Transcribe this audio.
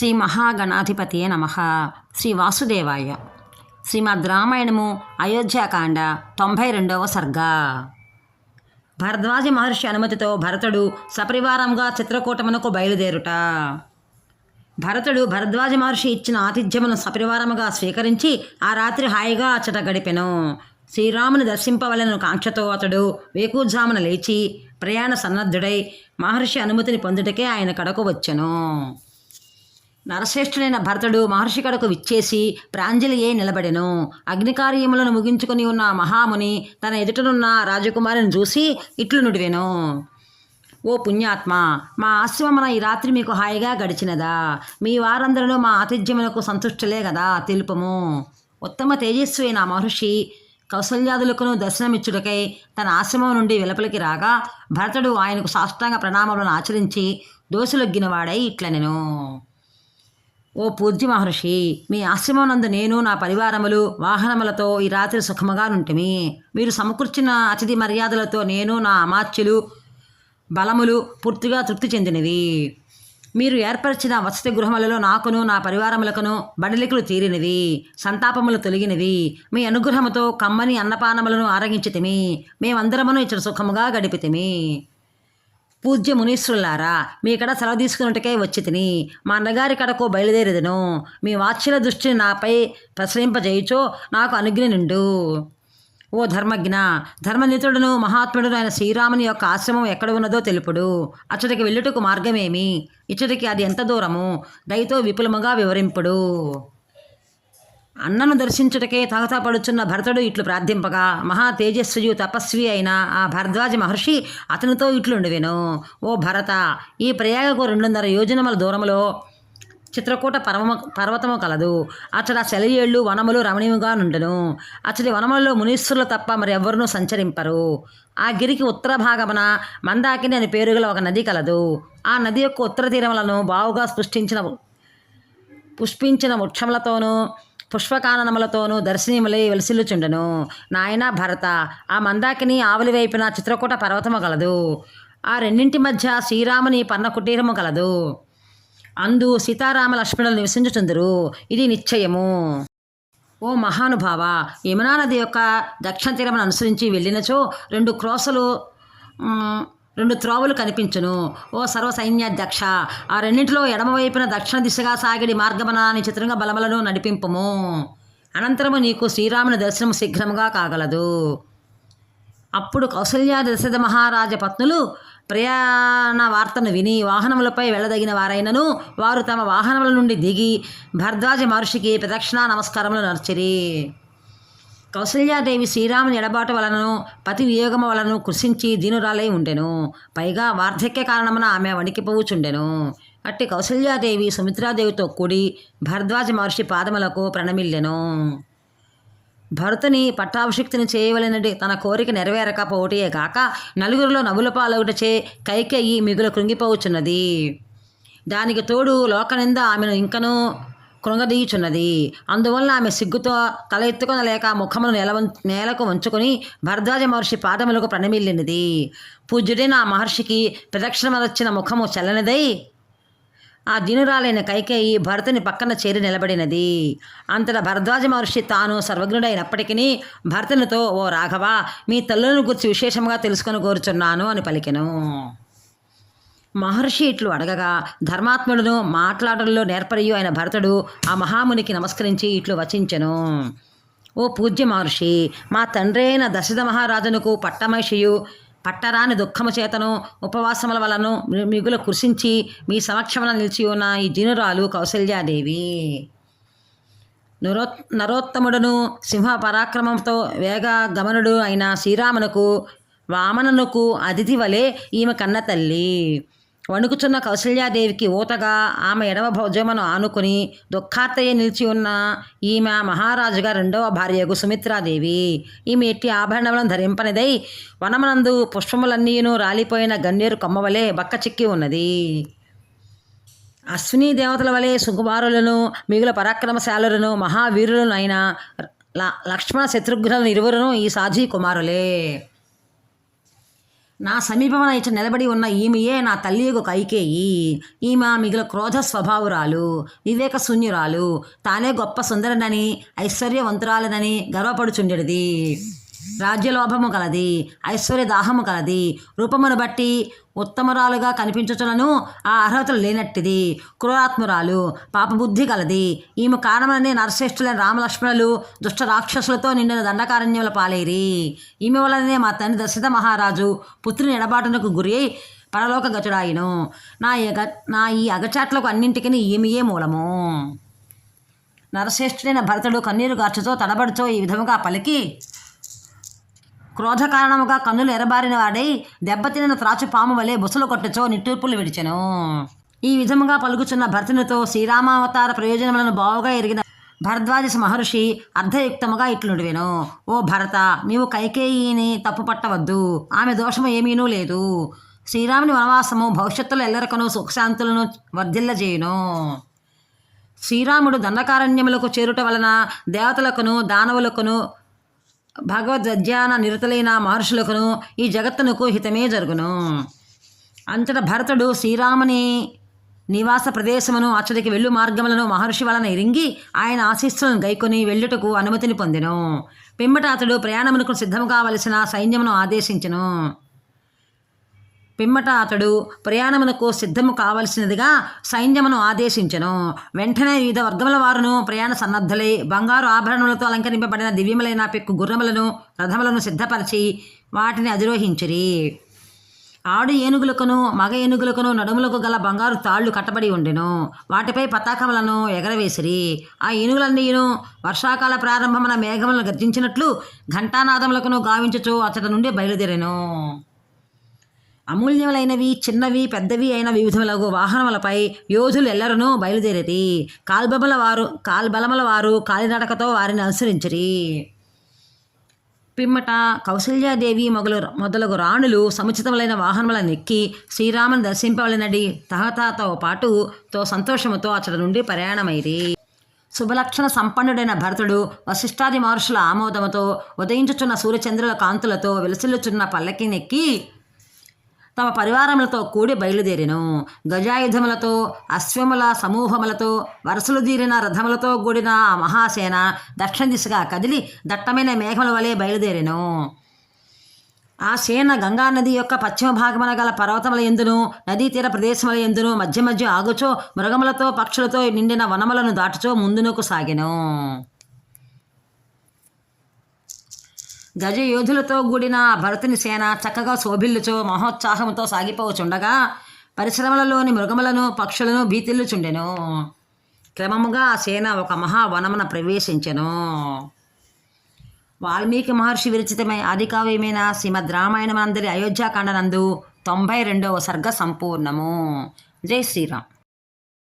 శ్రీ మహాగణాధిపతియే నమ. శ్రీ వాసుదేవాయ. శ్రీమద్ రామాయణము అయోధ్యాకాండ తొంభై రెండవ సర్గ. భరద్వాజ మహర్షి అనుమతితో భరతుడు సపరివారంగా చిత్రకూటమునకు బయలుదేరుట. భరతుడు భరద్వాజ మహర్షి ఇచ్చిన ఆతిథ్యమును సపరివారముగా స్వీకరించి ఆ రాత్రి హాయిగా అచ్చట గడిపెను. శ్రీరాముని దర్శింపవలను కాంక్షతో అతడు వేకూజామున లేచి ప్రయాణ సన్నద్ధుడై మహర్షి అనుమతిని పొందుటకే ఆయన కడకు వచ్చెను. నరశ్రేష్ఠుడైన భరతుడు మహర్షి కడకు విచ్చేసి ప్రాంజలియే నిలబడెను. అగ్నికార్యములను ముగించుకొని ఉన్న మహాముని తన ఎదుటనున్న రాజకుమారిని చూసి ఇట్లు నుడివెను. ఓ పుణ్యాత్మ మా ఆశ్రమమున ఈ రాత్రి మీకు హాయిగా గడిచినదా? మీ వారందరూ మా ఆతిథ్యములకు సంతుష్టులే కదా తెలుపము. ఉత్తమ తేజస్వి అయిన మహర్షి కౌసల్యాదులకును దర్శనమిచ్చుటకై తన ఆశ్రమం నుండి వెలుపలికి రాగా భరతుడు ఆయనకు సాష్టాంగ ప్రణామములను ఆచరించి దోశలొగ్గినవాడై ఇట్లనెను. ఓ పూజ్య మహర్షి మీ ఆశ్రమనందు నేను నా పరివారములు వాహనములతో ఈ రాత్రి సుఖముగా నుంటిమి మీరు సమకూర్చిన అతిథి మర్యాదలతో నేను నా అమాత్యులు బలములు పూర్తిగా తృప్తి చెందినవి. మీరు ఏర్పరిచిన వసతి గృహములలో నాకును నా పరివారములకును బడలికలు తీరినవి సంతాపములు తొలగినవి. మీ అనుగ్రహముతో కమ్మని అన్నపానములను ఆరగించితిమి. మేమందరమును ఇచ్చిన సుఖముగా గడిపితిమి. పూజ్య మునీశ్వరులారా మీ కడ సెలవు తీసుకున్నట్టుకై వచ్చి తిని మా అన్నగారి కడకు బయలుదేరేదను. మీ వాత్సల దృష్టిని నాపై ప్రసరింపజేయుచో నాకు అనుజ్ఞ నిండు. ఓ ధర్మజ్ఞ ధర్మనితుడును మహాత్ముడును ఆయన శ్రీరాముని యొక్క ఆశ్రమం ఎక్కడ ఉన్నదో తెలుపుడు. అచ్చటికి వెళ్ళుటకు మార్గమేమి? ఇచ్చటికి అది ఎంత దూరము? దయతో విపులముగా వివరింపుడు. అన్నను దర్శించుటకే తహతపడుచున్న భరతుడు ఇట్లు ప్రార్థింపగా మహా తేజస్వియు తపస్వి అయిన ఆ భరద్వాజ మహర్షి అతనితో ఇట్లుండివెను. ఓ భరత ఈ ప్రయాగకు రెండున్నర యోజనముల దూరములో చిత్రకూట పర్వమ పర్వతము కలదు. అచ్చట శలియేళ్ళు వనములు రమణీయముగా నుండును. అచ్చటి వనములలో మునీశ్వరులు తప్ప మరి ఎవరునూ సంచరింపరు. ఆ గిరికి ఉత్తర భాగమున మందాకిని అని పేరుగల ఒక నది కలదు. ఆ నది యొక్క ఉత్తర తీరములను బావుగా సృష్టించిన పుష్పించిన వృక్షములతోనూ పుష్పకాననములతోనూ దర్శనీయములై వెలిసిల్లుచుండెను. నాయన భరత ఆ మందాకిని ఆవలి వైపున చిత్రకూట పర్వతము కలదు ఆ రెండింటి మధ్య శ్రీరాముని పన్న కుటీరము కలదు అందు సీతారామ లక్ష్మణులు నివసించుచుందరు. ఇది నిశ్చయము. ఓ మహానుభావ యమునా నది యొక్క దక్షిణ తీరమును అనుసరించి వెళ్ళినచో రెండు క్రోసలు రెండు త్రోవలు కనిపించును. ఓ సర్వ సైన్యాధ్యక్ష ఆ రెండింటిలో ఎడమవైపున దక్షిణ దిశగా సాగిడి మార్గమనాన్ని చిత్రంగా బలములను నడిపింపుము. అనంతరము నీకు శ్రీరాముని దర్శనం శీఘ్రముగా కాగలదు. అప్పుడు కౌసల్య దశరథ మహారాజ పత్నులు ప్రయాణ వార్తను విని వాహనములపై వెళ్ళదగిన వారైనను వారు తమ వాహనముల నుండి దిగి భరద్వాజ మహర్షికి ప్రదక్షిణా నమస్కారములు నర్చిరి కౌసల్యాదేవి శ్రీరాముని ఎడబాటు వలనను పతి వియోగము వలన కృషించి దీనురాలై ఉండెను. పైగా వార్ధక్య కారణమున ఆమె వణికిపోవుచుండెను. అట్టి కౌసల్యాదేవి సుమిత్రాదేవితో కూడి భరద్వాజ మహర్షి పాదములకు ప్రణమిల్లెను. భరతుని పట్టాభిషిక్తిని చేయవలనది తన కోరిక నెరవేరకపోవటే గాక నలుగురిలో నవ్వుల పాలవుటచే కైకేయి మిగులు కృంగిపోవచ్చున్నది దానికి తోడు లోకనింద ఆమెను ఇంకనూ కృంగదీయుచున్నది అందువల్ల ఆమె సిగ్గుతో తల ఎత్తుకొనలేక ముఖమును నేల నేలకు వంచుకొని భరద్వాజ మహర్షి పాదములకు ప్రణమిల్లినది. పూజ్యుడైన ఆ మహర్షికి ప్రదక్షిణమరచిన ముఖము చల్లనిదై ఆ దినురాలైన కైకేయి భరతుని పక్కన చేరి నిలబడినది. అంతటా భరద్వాజ మహర్షి తాను సర్వజ్ఞుడైనప్పటికీ భరతునితో ఓ రాఘవ మీ తల్లులను గురించి విశేషంగా తెలుసుకొని కోరుచున్నాను అని పలికెను. మహర్షి ఇట్లు అడగగా ధర్మాత్ముడును మాట్లాడడంలో నేర్పరియు అయిన భరతుడు ఆ మహామునికి నమస్కరించి ఇట్లు వచించెను. ఓ పూజ్య మహర్షి మా తండ్రి అయిన దశరథ మహారాజునకు పట్టమహిషియు పట్టరాని దుఃఖము చేతను ఉపవాసముల వలను మిగులు కృషించి మీ సమక్షమున నిలిచి ఉన్న ఈ జినురాలు కౌశల్యాదేవి నరో నరోత్తముడును సింహ పరాక్రమంతో వేగ గమనుడు అయిన శ్రీరామునకు వామననుకు అతిథి వలె ఈమె కన్న తల్లి వణుకుచున్న కౌశల్యాదేవికి ఊతగా ఆమె ఎడమ భోజమను ఆనుకుని దుఃఖార్తయ్య నిలిచి ఉన్న ఈమె మహారాజుగా రెండవ భార్యకు సుమిత్రాదేవి. ఈమె ఎట్టి ఆభరణములను ధరింపనిదై వనమనందు పుష్పములన్నీను రాలిపోయిన గన్నేరు కొమ్మవలే బక్క చిక్కి ఉన్నది. అశ్విని దేవతల వలె సుకుమారులను మిగుల పరాక్రమశాలులను మహావీరులను అయిన ల- లక్ష్మణ శత్రుఘ్నులను ఇరువురును ఈ సాజీ కుమారులే. నా సమీపమున ఇచ్చ నిలబడి ఉన్న ఈమెయే నా తల్లి యొక్క కైకేయి. ఈమె మిగిలిన క్రోధ స్వభావురాలు వివేక శూన్యురాలు. తానే గొప్ప సుందరనని ఐశ్వర్యవంతురాలనని గర్వపడుచుండెడిది. రాజ్యలోభము కలది ఐశ్వర్య దాహము కలది రూపమును బట్టి ఉత్తమరాలుగా కనిపించుచులను ఆ అర్హతలు లేనట్టిది. క్రూరాత్మురాలు పాపబుద్ధి కలది. ఈమె కారణమనే నరశ్రేష్ఠులైన రామలక్ష్మణులు దుష్ట రాక్షసులతో నిండిన దండకారణ్యముల పాలేరి. ఈమె వలననే మా తండ్రి దశరథ మహారాజు పుత్రుని ఎడబాటునకు గురి అయి పరలోక గతుడాయిను. నా ఎగ నా ఈ అగచాట్లకు అన్నింటికీ ఈమెయే మూలము. నరశ్రేష్ఠుడైన భరతుడు కన్నీరు గార్చుతో తడబడుతో ఈ విధముగా పలికి క్రోధ కారణముగా కన్నులు ఎరబారిన వాడై దెబ్బతినిన త్రాచు పాము వలె బుసలు కొట్టుచో నిట్టూర్పులు విడిచెను. ఈ విధముగా పలుకుచున్న భరతునితో శ్రీరామావతార ప్రయోజనములను బావుగా ఎరిగిన భరద్వాజ మహర్షి అర్ధయుక్తముగా ఇట్లుండివెను. ఓ భరత నీవు కైకేయిని తప్పు పట్టవద్దు. ఆమె దోషము ఏమీనూ లేదు. శ్రీరాముని వనవాసము భవిష్యత్తులో ఎల్లరకను సుఖశాంతులను వర్ధిల్లజేయును. శ్రీరాముడు దండకారణ్యములకు చేరుట వలన దేవతలకును దానవులకును భగవద్ధ్యాన నిరతులైన మహర్షులకును ఈ జగత్తునకు హితమే జరుగును. అంతట భరతుడు శ్రీరాముని నివాస ప్రదేశమును అచ్చడికి వెళ్ళు మార్గములను మహర్షి వలన ఇరింగి ఆయన ఆశీస్సులను గైకొని వెళ్ళుటకు అనుమతిని పొందెను. పిమ్మట అతడు ప్రయాణమునకు సిద్ధము కావలసిన సైన్యమును ఆదేశించెను. పిమ్మట అతడు ప్రయాణమునకు సిద్ధము కావలసినదిగా సైన్యమును ఆదేశించెను. వెంటనే వివిధ వర్గముల వారును ప్రయాణ సన్నద్ధులై బంగారు ఆభరణములతో అలంకరింపబడిన దివ్యములైన పెక్కు గుర్రములను రథములను సిద్ధపరిచి వాటిని అధిరోహించిరి. ఆడు ఏనుగులకును మగ ఏనుగులకును నడుములకు గల బంగారు తాళ్ళు కట్టబడి ఉండెను. వాటిపై పతాకములను ఎగరవేసిరి. ఆ ఏనుగులన్నీను వర్షాకాల ప్రారంభమున మేఘములను గర్జించినట్లు ఘంటానాదములకును గావించుచు అతడి నుండి బయలుదేరెను. అమూల్యములైనవి చిన్నవి పెద్దవి అయిన వివిధములగు వాహనములపై యోధులు ఎల్లరనూ బయలుదేరిరి. కాల్బమల వారు కాల్బలముల వారు కాలినడకతో వారిని అనుసరించిరి. పిమ్మట కౌశల్యాదేవి మొదలు మొదలగు రాణులు సముచితములైన వాహనములను ఎక్కి శ్రీరాముని దర్శింపవలనడి తహతాతో పాటు తో సంతోషముతో అతడి నుండి ప్రయాణమైరి. శుభలక్షణ సంపన్నుడైన భరతుడు వశిష్టాది మహర్షుల ఆమోదముతో ఉదయించుచున్న సూర్యచంద్రుల కాంతులతో వెలసిల్లుచున్న పల్లకినెక్కి తమ పరివారములతో కూడి బయలుదేరిను. గజాయుధములతో అశ్వముల సమూహములతో వరుసలు తీరిన రథములతో కూడిన ఆ మహాసేన దక్షిణ దిశగా కదిలి దట్టమైన మేఘముల వలె బయలుదేరెను. ఆ సేన గంగా నది యొక్క పశ్చిమ భాగమున గల పర్వతముల ఎందును నదీ తీర ప్రదేశముల ఎందును మధ్య మధ్య ఆగుచో మృగములతో పక్షులతో నిండిన వనములను దాటుచో ముందునకు సాగెను. గజయోధులతో కూడిన భరతుని సేన చక్కగా శోభిల్లుచు మహోత్సాహంతో సాగిపోవచుండగా పరిశ్రమలలోని మృగములను పక్షులను భీతిల్లుచుండెను. క్రమముగా ఆ సేన ఒక మహావనమున ప్రవేశించెను. వాల్మీకి మహర్షి విరచితమై ఆదికావ్యమైన శ్రీమద్ రామాయణమందరి అయోధ్యాకాండనందు తొంభై రెండవ సర్గ సంపూర్ణము జై శ్రీరామ్.